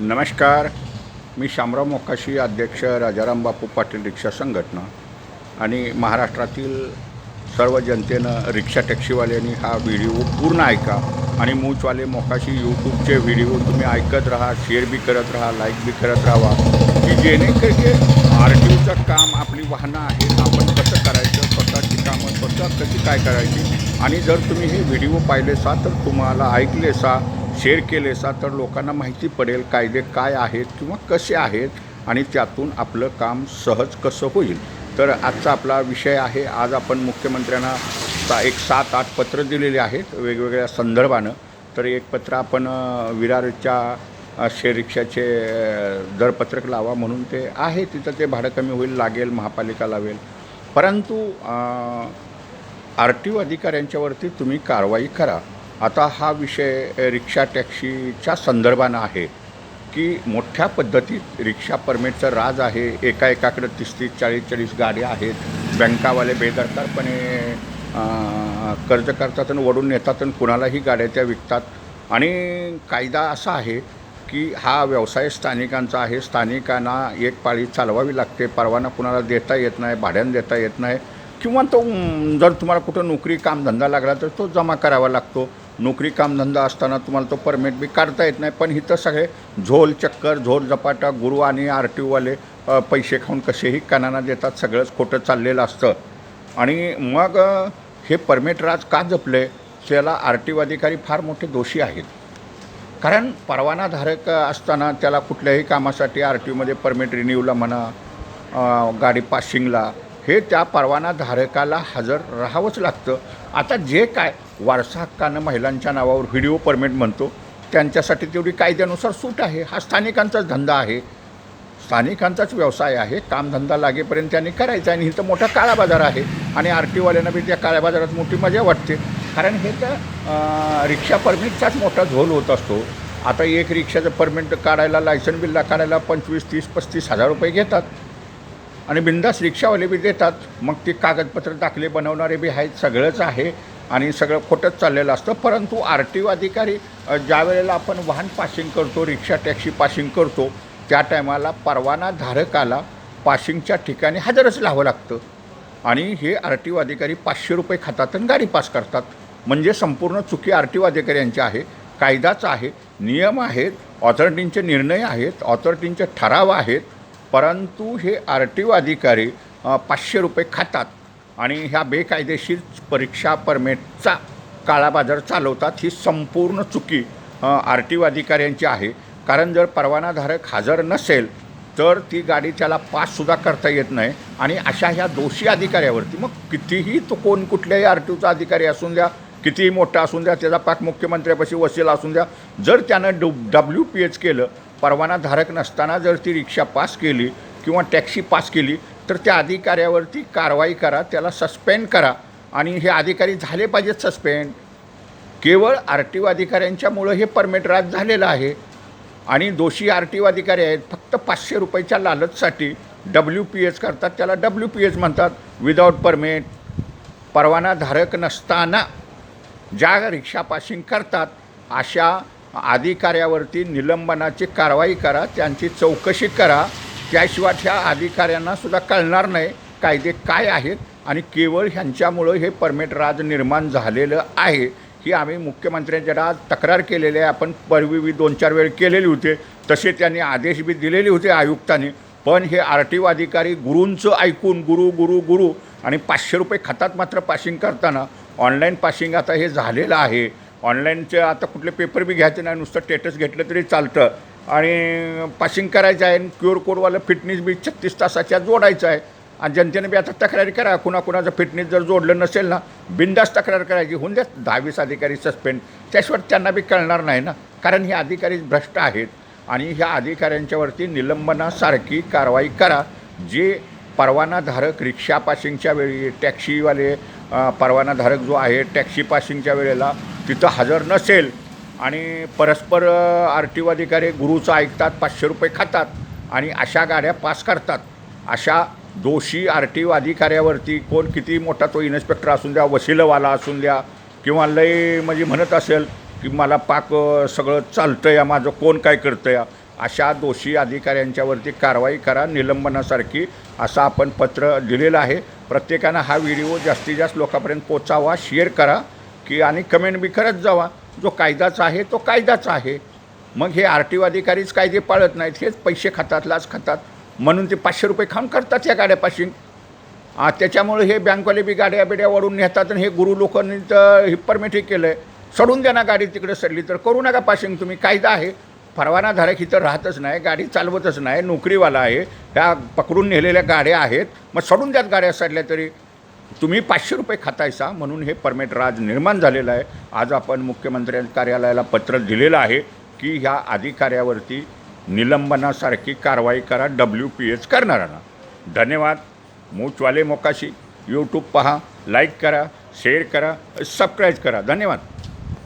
नमस्कार. मी शामराव मोकाशी अध्यक्ष राजाराम बापू पाटील रिक्षा संघटना आणि महाराष्ट्रातील सर्व जनतेनं रिक्षा टॅक्सीवाल्यांनी हा व्हिडिओ पूर्ण ऐका आणि मूचवाले मोकाशी यूट्यूबचे व्हिडिओ तुम्ही ऐकत राहा शेअर बी करत राहा लाईक बी करत राहा की जेणेकरून आर टी ओचं काम आपली वाहनं आहेत आपण कसं करायचं स्वतःची कामं स्वतः कशी काय करायची? आणि जर तुम्ही हे व्हिडिओ पाहिले सा तर तुम्हाला ऐकले सा शेअर केलेसा तर लोकांना माहिती पडेल कायदे काय आहेत किंवा कसे आहेत आणि त्यातून आपलं काम सहज कसं होईल. तर आजचा आपला विषय आहे आज आपण मुख्यमंत्र्यांना सा एक सात आठ पत्र दिलेले आहेत वेगवेगळ्या संदर्भानं. तर एक पत्र आपण विरारच्या शेअर रिक्षाचे दरपत्रक लावा म्हणून ते आहे. तिथं ते भाडं कमी होईल लागेल महापालिका लावेल. परंतु आर टी ओ अधिकाऱ्यांच्यावरती तुम्ही कारवाई करा. आता हा विषय रिक्षा टॅक्सीच्या संदर्भानं आहे की मोठ्या पद्धतीत रिक्षा परमिटचं राज आहे एका एकाकडे तीस तीस चाळीस चाळीस गाड्या आहेत बँकावाले बेदरकारपणे कर्ज करतात आणि वडून नेतात आणि कुणालाही गाड्या त्या विकतात. आणि कायदा असा आहे की हा व्यवसाय स्थानिकांचा आहे स्थानिकांना एक पाळी चालवावी लागते परवाना कुणाला देता येत नाही भाड्यानं देता येत नाही. किंवा तो जर तुम्हाला कुठं नोकरी कामधंदा लागला तर तो जमा करावा लागतो. नोकरी कामधंदा असताना तुम्हाला तो परमिट बी काढता येत नाही. पण इथं सगळे झोल चक्कर झोल झपाटा गुरु आणि आर टी ओवाले पैसे खाऊन कसेही कानाना देतात. सगळंच खोटं चाललेलं असतं. आणि मग हे परमिट राज का जपले? त्याला आर टी ओ अधिकारी फार मोठे दोषी आहेत. कारण परवानाधारक असताना त्याला कुठल्याही कामासाठी आर टी ओमध्ये परमिट रिन्यूला म्हणा गाडी पासिंगला हे त्या परवानाधारकाला हजर राहावंच लागतं. आता जे काय वारसा हक्कानं महिलांच्या नावावर व्हिडिओ परमिट म्हणतो त्यांच्यासाठी तेवढी कायद्यानुसार सूट आहे. हा स्थानिकांचाच धंदा आहे. स्थानिकांचाच व्यवसाय आहे. कामधंदा लागेपर्यंत त्यांनी करायचा आणि इथं मोठा काळा बाजार आहे. आणि आर टीवाल्यांना बी त्या काळ्या बाजारात मोठी मजा वाटते. कारण हे तर रिक्षा परमिटचाच मोठा झोल होत असतो. आता एक रिक्षाचं परमिट काढायला लायसन बिल्ला काढायला पंचवीस तीस पस्तीस हजार रुपये घेतात. आणि बिंदास रिक्षावाले बी देतात. मग ते कागदपत्र दाखले बनवणारे बी आहेत सगळंच आहे. आणि सगळं खोटंच चाललेलं असतं. परंतु आर टी ओ अधिकारी ज्या वेळेला आपण वाहन पासिंग करतो रिक्षा टॅक्सी पासिंग करतो त्या टायमाला परवाना धारकाला पासिंगच्या ठिकाणी हजरच लावं लागतं. आणि हे आर टी ओ अधिकारी पाचशे रुपये खातात आणि गाडी पास करतात. म्हणजे संपूर्ण चुकी आर टी ओ अधिकाऱ्यांची आहे कायदाच आहे नियम आहेत ऑथॉरिटींचे निर्णय आहेत ऑथॉरिटींचे ठराव आहेत. परंतु हे आर टी ओ अधिकारी पाचशे रुपये खातात आणि ह्या बेकायदेशीर परीक्षा परमिटचा काळाबाजार चालवतात ही संपूर्ण चुकी आर टी ओ अधिकाऱ्यांची आहे. कारण जर परवानाधारक हजर नसेल तर ती गाडी त्याला पाससुद्धा करता येत नाही आणि अशा ह्या दोषी अधिकाऱ्यावरती मग कितीही तो कोण कुठल्याही आर टी ओचा अधिकारी असून द्या कितीही मोठा असून द्या त्याचा पाक मुख्यमंत्र्यापाशी वसील असून द्या जर त्यानं डब डब्ल्यू पी एच केलं परवानाधारक नसताना जर ती रिक्षा पास केली किंवा टॅक्सी पास केली तर त्या अधिकाऱ्यावरती कारवाई करा त्याला सस्पेंड करा आणि हे अधिकारी झाले पाहिजेत सस्पेंड. केवळ आर टी ओ अधिकाऱ्यांच्यामुळं हे परमिट राज झालेलं आहे आणि दोषी आर टी ओ अधिकारी आहेत फक्त पाचशे रुपयाच्या लालचसाठी डब्ल्यू पी एच करतात त्याला डब्ल्यू पी एच म्हणतात विदाऊट परमिट परवानाधारक नसताना ज्या रिक्षा पासिंग करतात अशा अधिकाऱ्यावरती निलंबनाची कारवाई करा त्यांची चौकशी करा. त्याशिवाय ह्या अधिकाऱ्यांना सुद्धा कळणार नाही कायदे काय आहेत आणि केवळ ह्यांच्यामुळं हे परमिट राज निर्माण झालेलं आहे. ही आम्ही मुख्यमंत्र्यांच्या आज तक्रार केलेली आहे. आपण परवी दोन चार वेळ केलेली होते. तसे त्यांनी आदेश बी दिलेले होते आयुक्तांनी. पण हे आर टी ओ अधिकारी गुरूंचं ऐकून गुरु गुरु गुरु आणि पाचशे रुपये खातात मात्र पासिंग करताना. ऑनलाईन पासिंग आता हे झालेलं आहे. ऑनलाईनचे आता कुठले पेपर बी घ्यायचे नाही नुसतं स्टेटस घेतलं तरी चालतं. आणि पासिंग करायचं आहे आणि आर कोडवालं फिटनेस बी छत्तीस तासाच्या जोडायचं आहे. आणि जनतेने बी आता तक्रारी करा कुणाकुणाचं फिटनेस जर जोडलं नसेल ना बिंदास तक्रार करायची. होऊन द्या दहावीस अधिकारी सस्पेंड त्याशिवाय त्यांना बी कळणार नाही ना. कारण हे अधिकारी भ्रष्ट आहेत. आणि ह्या अधिकाऱ्यांच्यावरती निलंबनासारखी कारवाई करा. जे परवानाधारक रिक्षा पासिंगच्या वेळी टॅक्सीवाले परवानाधारक जो आहे टॅक्सी पासिंगच्या वेळेला तिथं हजर नसेल आणि परस्पर आर टी ओ अधिकारी गुरुचं ऐकतात पाचशे रुपये खातात आणि अशा गाड्या पास करतात. अशा दोषी आर टी ओ अधिकाऱ्यावरती कोण किती मोठा तो इन्स्पेक्टर असून द्या वशिलवाला असून द्या किंवा लय म्हणजे म्हणत असेल की मला पाक सगळं चालतं या माझं कोण काय करतं या अशा दोषी अधिकाऱ्यांच्यावरती कारवाई करा निलंबनासारखी असं आपण पत्र दिलेलं आहे. प्रत्येकानं हा व्हिडिओ जास्तीत जास्त लोकांपर्यंत पोचावा शेअर करा. की आणि कमेंट बी करत जावा. जो कायदाचा आहे तो कायदाचा आहे. मग हे आर टी ओ अधिकारीच कायदे पाळत नाहीत. हेच पैसे खातात लाच खातात. म्हणून ते पाचशे रुपये खाऊन करतात या गाड्यापाशी. त्याच्यामुळे हे बँकवाले बी गाड्या बिड्या वळून नेतात आणि हे गुरु लोकांनी तर हे परमिट केलं आहे सोडून द्या ना गाडी तिकडे सडली तर. करू नका पाशिंग तुम्ही. कायदा आहे. परवानाधारक इथं राहतच नाही गाडी चालवतच नाही नोकरीवाला आहे. ह्या पकडून नेलेल्या गाड्या आहेत. मग सोडून द्यात गाड्या सडल्या तरी. तुम्ही पाचशे रुपये खातायसा म्हणून हे परमेट राज निर्माण झालेलं आहे. आज आपण मुख्यमंत्र्यांच्या कार्यालयाला पत्र दिलेलं आहे की ह्या अधिकाऱ्यावरती निलंबनासारखी कारवाई करा डब्ल्यू पी एच करणाऱ्यांना धन्यवाद. मूचवाले मोकाशी. यूट्यूब पहा लाईक करा शेअर करा सबस्क्राईब करा. धन्यवाद.